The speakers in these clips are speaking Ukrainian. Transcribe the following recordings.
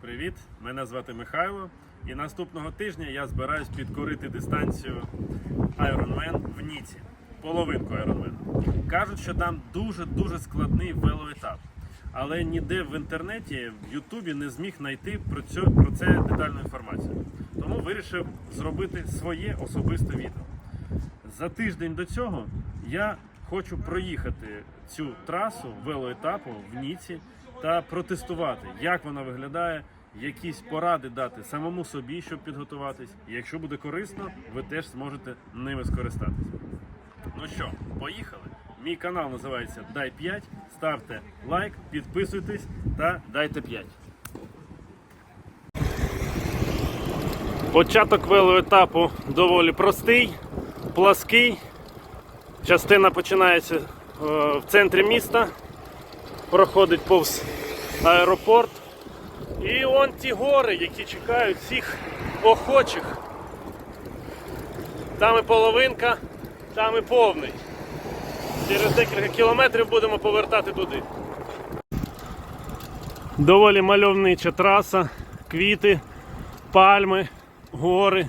Привіт! Мене звати Михайло. І наступного тижня я збираюсь підкорити дистанцію Ironman в Ніці. Половинку Ironman. Кажуть, що там дуже-дуже складний велоетап. Але ніде в інтернеті, в Ютубі не зміг знайти про, цю, про це детальну інформацію. Тому вирішив зробити своє особисте відео. За тиждень до цього я хочу проїхати цю трасу велоетапу в Ніці та протестувати, як вона виглядає, якісь поради дати самому собі, щоб підготуватись. Якщо буде корисно, ви теж зможете ними скористатися. Ну що, поїхали? Мій канал називається Дай 5. Ставте лайк, підписуйтесь та дайте 5. Початок велоетапу доволі простий, плаский. Частина починається е, в центрі міста, проходить повз аеропорт. І он ті гори, які чекають всіх охочих. Там і половинка, там і повний. Через декілька кілометрів будемо повертати туди. Доволі мальовнича траса, квіти, пальми, гори,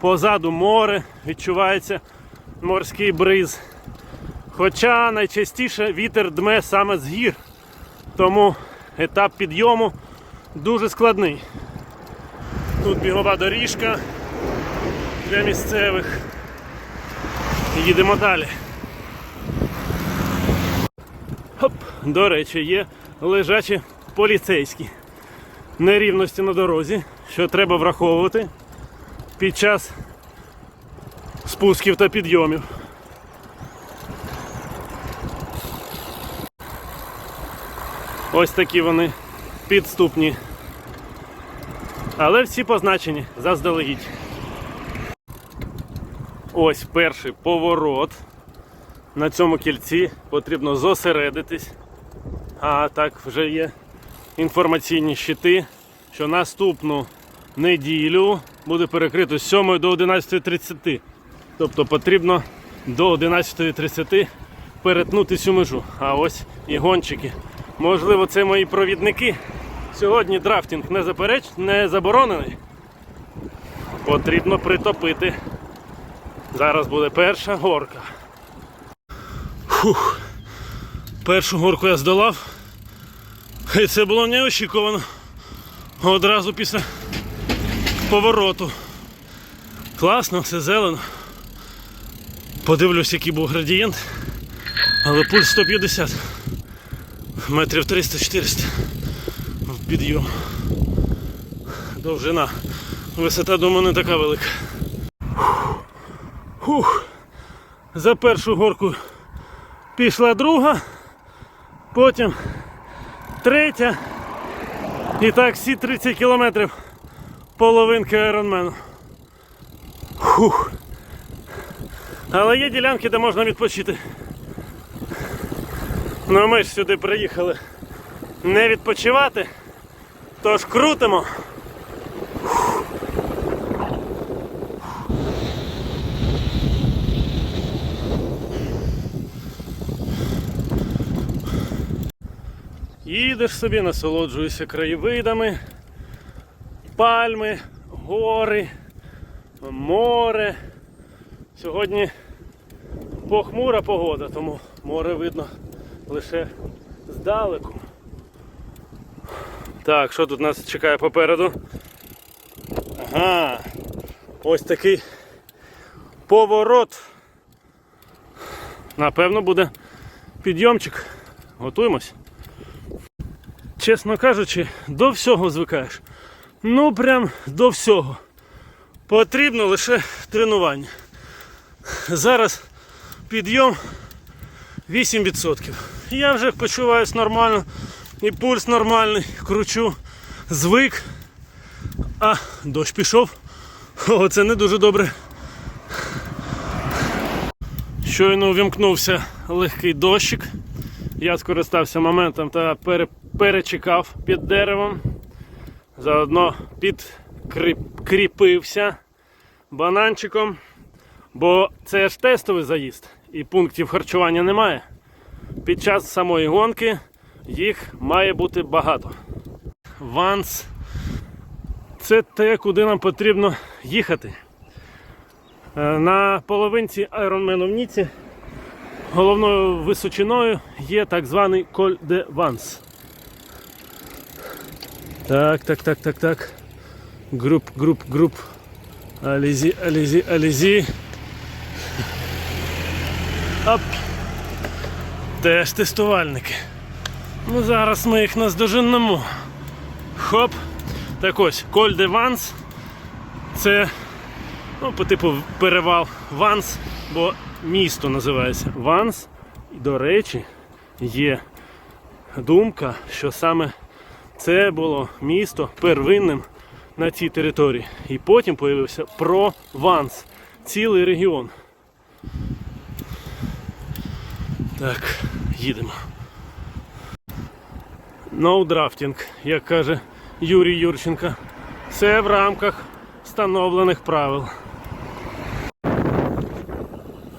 позаду море, відчувається морський бриз. Хоча найчастіше вітер дме саме з гір, тому етап підйому дуже складний. Тут бігова доріжка для місцевих. Їдемо далі. Хоп, до речі, є лежачі поліцейські нерівності на дорозі, що треба враховувати під час спусків та підйомів. Ось такі вони підступні. Але всі позначені заздалегідь. Ось перший поворот. На цьому кільці потрібно зосередитись. А так вже є інформаційні щити, що наступну неділю буде перекрито з 7 до 11.30. Тобто потрібно до 11.30 перетнути цю межу. А ось і гонщики. Можливо, це мої провідники. Сьогодні драфтинг не запереч, не заборонений. Потрібно притопити. Зараз буде перша горка. Фух. Першу горку я здолав. І це було неочікувано. Одразу після повороту. Класно, все зелено. Подивлюсь, який був градієнт. Але пульс 150. Метрів 300-400. В підйом. Довжина. Висота, думаю, не така велика. Фух. За першу горку пішла друга, потім третя. І так всі 30 кілометрів половинки айронмену. Фух. Але є ділянки, де можна відпочити. Ну ми ж сюди приїхали не відпочивати, тож крутимо. Їдеш собі, насолоджуєшся краєвидами, пальми, гори, море. Сьогодні похмура погода, тому море видно лише здалеку. Так, що тут нас чекає попереду? Ага, ось такий поворот. Напевно буде підйомчик. Готуємось. Чесно кажучи, до всього звикаєш. Ну прям до всього. Потрібно лише тренування. Зараз підйом 8%. Я вже почуваюсь нормально, і пульс нормальний, кручу, звик. А, дощ пішов. О, це не дуже добре. Щойно увімкнувся легкий дощик. Я скористався моментом та пере, перечекав під деревом. Заодно підкріпився бананчиком, бо це ж тестовий заїзд і пунктів харчування немає. Під час самої гонки їх має бути багато. Ванс це те, куди нам потрібно їхати. Е, На половинці Ironman в Ніці головною височиною є так званий Коль де Ванс. Так, так, так, так, так. Груп, груп, груп. Алізі, алізі, алізі. Оп. Теж тестувальники. Ну зараз ми їх наздоженемо. Хоп. Так ось, Коль де Ванс. Це ну, по типу перевал Ванс, бо місто називається Ванс. І, до речі, є думка, що саме це було місто первинним на цій території. І потім появився Прованс, цілий регіон. Так, їдемо. No як каже Юрій Юрченко. Все в рамках встановлених правил.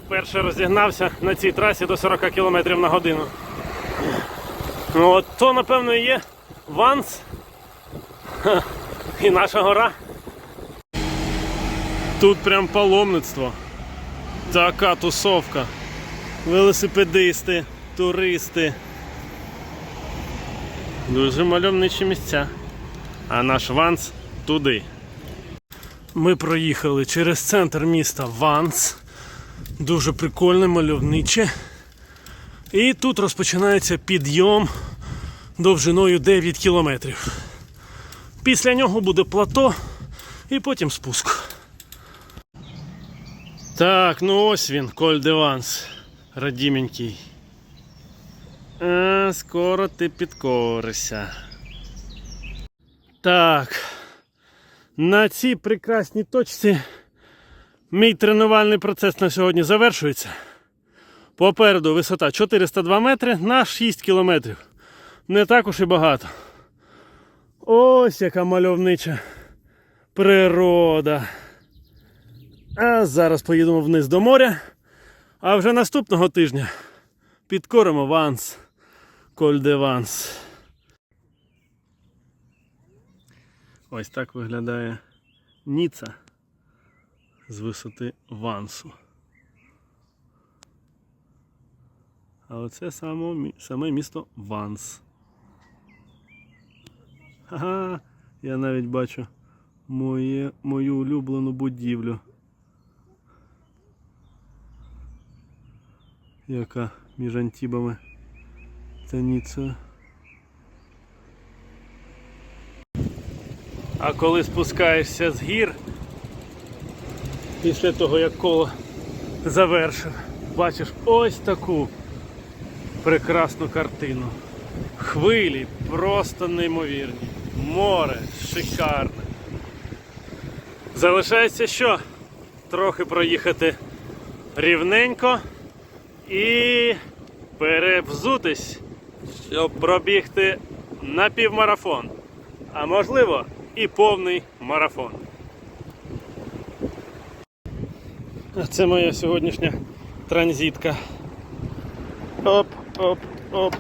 Вперше розігнався на цій трасі до 40 км на годину. Ну от то, напевно, є Ванс Ха, і наша гора. Тут прям паломництво. Така тусовка. Велосипедисти, туристи. Дуже мальовничі місця. А наш Ванс туди. Ми проїхали через центр міста Ванс. Дуже прикольне, мальовниче. І тут розпочинається підйом довжиною 9 кілометрів. Після нього буде плато і потім спуск. Так, ну ось він, Коль де Ванс. Радіменький. А, скоро ти підкоришся. Так. На цій прекрасній точці мій тренувальний процес на сьогодні завершується. Попереду висота 402 метри на 6 кілометрів. Не так уж і багато. Ось яка мальовнича природа. А зараз поїдемо вниз до моря. А вже наступного тижня підкоримо Ванс. Коль де Ванс. Ось так виглядає Ніца з висоти Вансу. А оце само, саме місто Ванс. Ага, я навіть бачу моє, мою улюблену будівлю. Яка між Антібами Ніцею. А коли спускаєшся з гір, після того як коло завершив, бачиш ось таку прекрасну картину. Хвилі просто неймовірні. Море шикарне. Залишається що? Трохи проїхати рівненько і перевзутись, щоб пробігти на півмарафон. А можливо і повний марафон. Це моя сьогоднішня транзитка. Оп, оп, оп.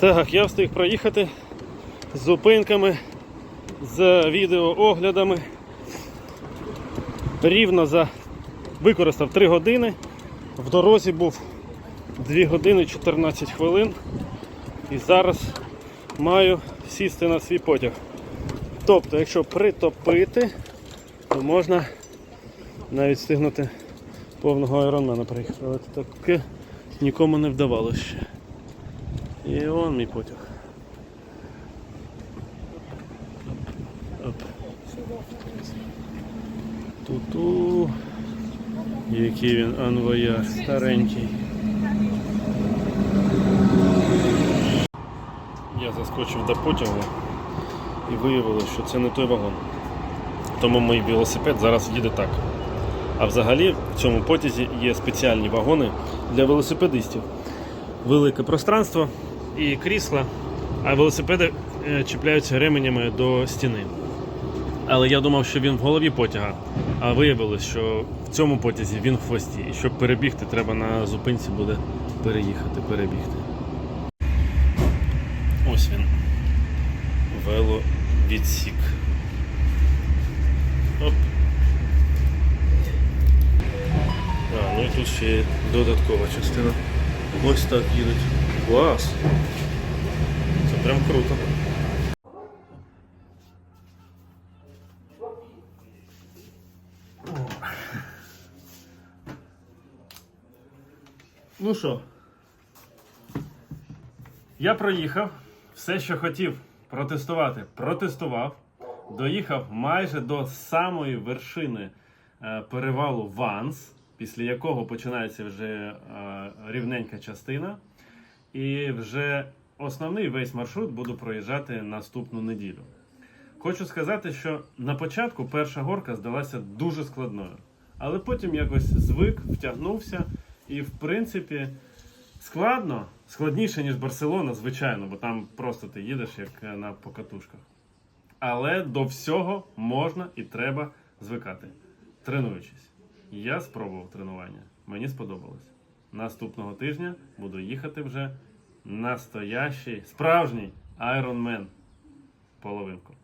Так, я встиг проїхати з зупинками, з відеооглядами. Рівно за використав 3 години. В дорозі був 2 години 14 хвилин. І зараз маю сісти на свій потяг. Тобто, якщо притопити, то можна навіть встигнути повного айронмена приїхати. Але таке нікому не вдавалося ще. І он мій потяг. Оп. Ту-ту. Який він анвояж старенький. Я заскочив до потягу і виявилося, що це не той вагон. Тому мій велосипед зараз їде так. А взагалі в цьому потязі є спеціальні вагони для велосипедистів. Велике пространство і крісла, а велосипеди е, чіпляються ременями до стіни. Але я думав, що він в голові потяга, а виявилось, що в цьому потязі він в хвості. І щоб перебігти, треба на зупинці буде переїхати, перебігти. Ось він. Веловідсік. Оп. А, ну і тут ще додаткова частина. Ось так їдуть. Клас! Це прям круто. Ну що, я проїхав все, що хотів протестувати, протестував. Доїхав майже до самої вершини е, перевалу Ванс, після якого починається вже е, рівненька частина. І вже основний весь маршрут буду проїжджати наступну неділю. Хочу сказати, що на початку перша горка здалася дуже складною, але потім якось звик, втягнувся, і в принципі складно, складніше, ніж Барселона, звичайно, бо там просто ти їдеш як е, на покатушках. Але до всього можна і треба звикати, тренуючись. Я спробував тренування, мені сподобалось. Наступного тижня буду їхати вже настоящий, справжній Ironman половинку.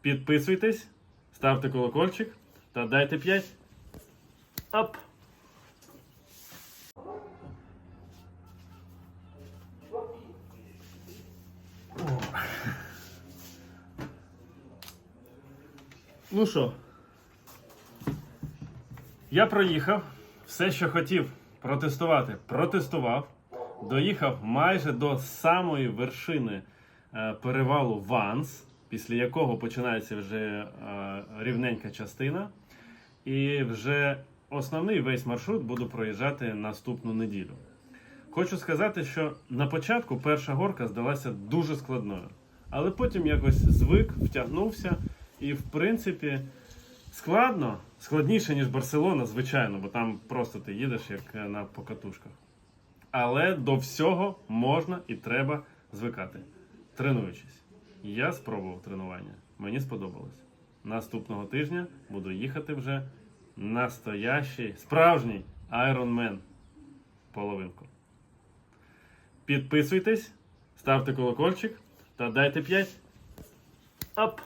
Підписуйтесь, ставте колокольчик та дайте 5. Ап! Ну що, я проїхав все, що хотів протестувати, протестував. Доїхав майже до самої вершини е, перевалу Ванс, після якого починається вже е, рівненька частина. І вже основний весь маршрут буду проїжджати наступну неділю. Хочу сказати, що на початку перша горка здалася дуже складною, але потім якось звик, втягнувся, і в принципі складно, складніше, ніж Барселона, звичайно, бо там просто ти їдеш як е, на покатушках. Але до всього можна і треба звикати, тренуючись. Я спробував тренування, мені сподобалось. Наступного тижня буду їхати вже настоящий, справжній Ironman половинку. Підписуйтесь, ставте колокольчик та дайте 5. Ап!